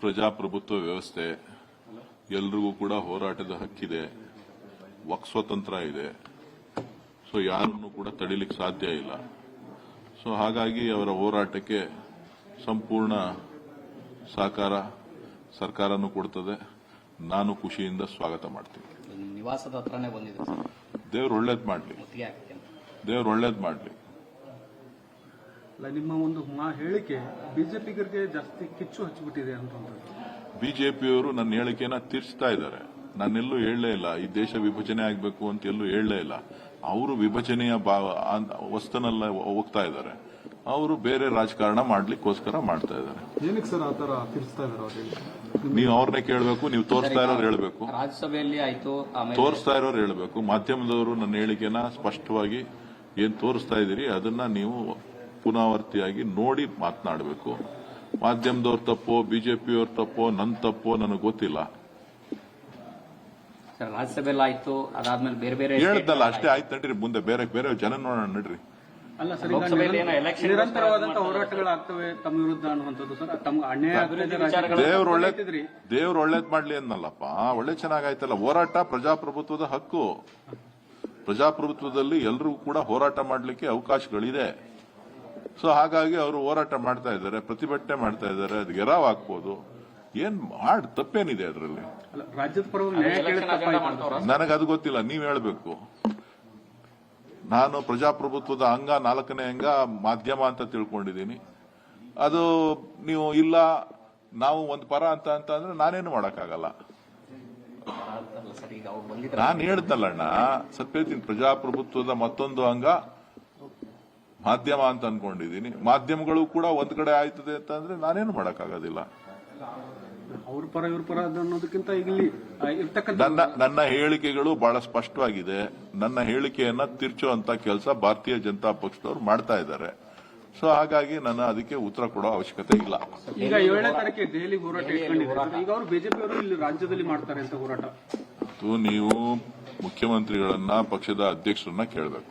ಪ್ರಜಾಪ್ರಭುತ್ವ ವ್ಯವಸ್ಥೆ ಎಲ್ರಿಗೂ ಕೂಡ ಹೋರಾಟದ ಹಕ್ಕಿದೆ. ವಕ್ ಸ್ವತಂತ್ರ ಇದೆ. ಸೊ ಯಾರನ್ನು ಕೂಡ ತಡಿಲಿಕ್ಕೆ ಸಾಧ್ಯ ಇಲ್ಲ. ಸೊ ಹಾಗಾಗಿ ಅವರ ಹೋರಾಟಕ್ಕೆ ಸಂಪೂರ್ಣ ಸಹಕಾರ ಸರ್ಕಾರನು ಕೊಡ್ತದೆ. ನಾನು ಖುಷಿಯಿಂದ ಸ್ವಾಗತ ಮಾಡ್ತೀನಿ. ನಿವಾಸದ ಹತ್ರನೇ ಬಂದಿದೆ ದೇವ್ರು ಒಳ್ಳೇದ್ ಮಾಡ್ಲಿ. ದೇವ್ರು ಒಳ್ಳೇದ್ ಮಾಡ್ಲಿ. ಅಲ್ಲ ನಿಮ್ಮ ಒಂದು ಮಾ ಹೇಳಿಕೆ ಬಿಜೆಪಿಗರಿಗೆ ಜಾಸ್ತಿ ಕಿಚ್ಚು ಹಚ್ಚಿಬಿಟ್ಟಿದೆ ಅಂತ ಬಿಜೆಪಿಯವರು ನನ್ನ ಹೇಳಿಕೆನ ತೀರ್ಸ್ತಾ ಇದ್ದಾರೆ. ನಾನೆಲ್ಲೂ ಹೇಳಲೇ ಇಲ್ಲ ಈ ದೇಶ ವಿಭಜನೆ ಆಗಬೇಕು ಅಂತ ಎಲ್ಲೂ ಹೇಳಲೇ ಇಲ್ಲ. ಅವರು ವಿಭಜನೆಯ ಭಾವ ಅಂತ ಹೋಗ್ತಾ ಇದ್ದಾರೆ. ಅವರು ಬೇರೆ ರಾಜಕಾರಣ ಮಾಡ್ಲಿಕ್ಕೋಸ್ಕರ ಮಾಡ್ತಾ ಇದ್ದಾರೆ. ಏನಕ್ಕೆ ಸರ್ ಆ ತರ ತಿರ್ಸ್ತಾ ಇದಾರೆ ಅವ್ರಿಗೆ ನೀವು ಅವ್ರನ್ನೇ ಕೇಳಬೇಕು ನೀವು ತೋರಿಸ್ತಾ ಇರೋರು ಹೇಳಬೇಕು. ರಾಜ್ಯಸಭೆಯಲ್ಲಿ ಆಯ್ತು ಆಮೇಲೆ ತೋರಿಸ್ತಾ ಇರೋರು ಹೇಳಬೇಕು. ಮಾಧ್ಯಮದವರು ನನ್ನ ಹೇಳಿಕೆನ ಸ್ಪಷ್ಟವಾಗಿ ಏನ್ ತೋರಿಸ್ತಾ ಇದ್ದೀರಿ ಅದನ್ನ ನೀವು ಪುನರಾವರ್ತಿಯಾಗಿ ನೋಡಿ ಮಾತನಾಡಬೇಕು. ಮಾಧ್ಯಮದವ್ರ ತಪ್ಪೋ ಬಿಜೆಪಿಯವ್ರ ತಪ್ಪೋ ನನ್ನ ತಪ್ಪೋ ನನಗೆ ಗೊತ್ತಿಲ್ಲ. ಸರ್ ರಾಜ್ಯಸಭೆಯಲ್ಲಿ ಆಯ್ತು ಅದಾದ್ಮೇಲೆ ಬೇರೆ ಬೇರೆ ಹೇಳ್ದಲ್ಲ ಅಷ್ಟೇ ಆಯ್ತು ನಡ್ರಿ ಮುಂದೆ ಬೇರೆ ಬೇರೆ ಜನ ನೋಡೋಣ ನಡ್ರಿ. ಅಲ್ಲ ಸರ್ ಲೋಕಸಭೆಯಲ್ಲಿ ಏನೋ election ನಿರಂತರವಾದಂತ ಹೋರಾಟಗಳಾಗ್ತವೆ ತಮ್ಮ ವಿರುದ್ಧ ಅನ್ನುವಂಥದ್ದು ಸರ್. ತಮ್ಗೆ ಅನ್ಯಾಯ ಆಗ್ತಿದೆ ರಾಜ್ಯದಲ್ಲಿ. ದೇವ್ರ. ದೇವ್ರ ಒಳ್ಳೇದ್ ಮಾಡ್ಲಿ ಅನ್ನಲ್ಲಪ್ಪ ಒಳ್ಳೆ ಚೆನ್ನಾಗಾಯ್ತಲ್ಲ. ಹೋರಾಟ ಪ್ರಜಾಪ್ರಭುತ್ವದ ಹಕ್ಕು. ಪ್ರಜಾಪ್ರಭುತ್ವದಲ್ಲಿ ಎಲ್ರಿಗೂ ಕೂಡ ಹೋರಾಟ ಮಾಡ್ಲಿಕ್ಕೆ ಅವಕಾಶಗಳಿದೆ. ಸೊ ಹಾಗಾಗಿ ಅವರು ಹೋರಾಟ ಮಾಡ್ತಾ ಇದ್ದಾರೆ ಪ್ರತಿಭಟನೆ ಮಾಡ್ತಾ ಇದ್ದಾರೆ ಅದು ಗೆರಾವ್ ಹಾಕ್ಬೋದು. ಏನ್ ಮಾಡ್ ತಪ್ಪೇನಿದೆ ಅದರಲ್ಲಿ? ಅಲ್ಲ ರಾಜ್ಯದ ಪರವಾಗಿ ನ್ಯಾಯ ಕೇಳಿದ ತಪ್ಪಾಯ್ತು. ನನಗೆ ಅದು ಗೊತ್ತಿಲ್ಲ ನೀವ್ ಹೇಳ್ಬೇಕು. ನಾನು ಪ್ರಜಾಪ್ರಭುತ್ವದ ಅಂಗ ನಾಲ್ಕನೇ ಅಂಗ ಮಾಧ್ಯಮ ಅಂತ ತಿಳ್ಕೊಂಡಿದ್ದೀನಿ. ಅದು ನೀವು ಇಲ್ಲ ನಾವು ಒಂದು ಪರ ಅಂತ ಅಂತ ಅಂದ್ರೆ ನಾನೇನು ಮಾಡಕ್ಕಾಗಲ್ಲ. ನಾನು ಹೇಳ್ತಲ್ಲಣ್ಣ ಸತ್ಯ ಹೇಳ್ತೀನಿ ಪ್ರಜಾಪ್ರಭುತ್ವದ ಮತ್ತೊಂದು ಅಂಗ ಮಾಧ್ಯಮ ಅಂತ ಅನ್ಕೊಂಡಿದ್ದೀನಿ. ಮಾಧ್ಯಮಗಳು ಕೂಡ ಒಂದ್ ಕಡೆ ಆಯ್ತದೆ ಅಂತಂದ್ರೆ ನಾನೇನು ಮಾಡಕ್ಕಾಗೋದಿಲ್ಲ. ಅವ್ರ ಪರ ಇವ್ರ ಪರ ಅನ್ನೋದಕ್ಕಿಂತ ಇಲ್ಲಿ ಇರ್ತಕ್ಕಂಥ ನನ್ನ ನನ್ನ ಹೇಳಿಕೆಗಳು ಬಹಳ ಸ್ಪಷ್ಟವಾಗಿದೆ. ನನ್ನ ಹೇಳಿಕೆಯನ್ನ ತಿರ್ಚುವಂತ ಕೆಲಸ ಭಾರತೀಯ ಜನತಾ ಪಕ್ಷದವ್ರು ಮಾಡ್ತಾ ಇದ್ದಾರೆ. ಸೊ ಹಾಗಾಗಿ ನನ್ನ ಅದಕ್ಕೆ ಉತ್ತರ ಕೊಡೋ ಅವಶ್ಯಕತೆ ಇಲ್ಲ. ಈಗ ಏಳನೇ ತಾರೀಕೆ ದೆಹಲಿ ಹೋರಾಟ ಇಟ್ಕೊಂಡಿದ್ದಾರೆ. ಈಗ ಅವರು ಬಿಜೆಪಿ ಅವರು ಇಲ್ಲಿ ರಾಜ್ಯದಲ್ಲಿ ಮಾಡ್ತಾರೆ ಅಂತ ಹೋರಾಟ. ನೀವು ಮುಖ್ಯಮಂತ್ರಿಗಳನ್ನ ಪಕ್ಷದ ಅಧ್ಯಕ್ಷರನ್ನ ಕೇಳಬೇಕು.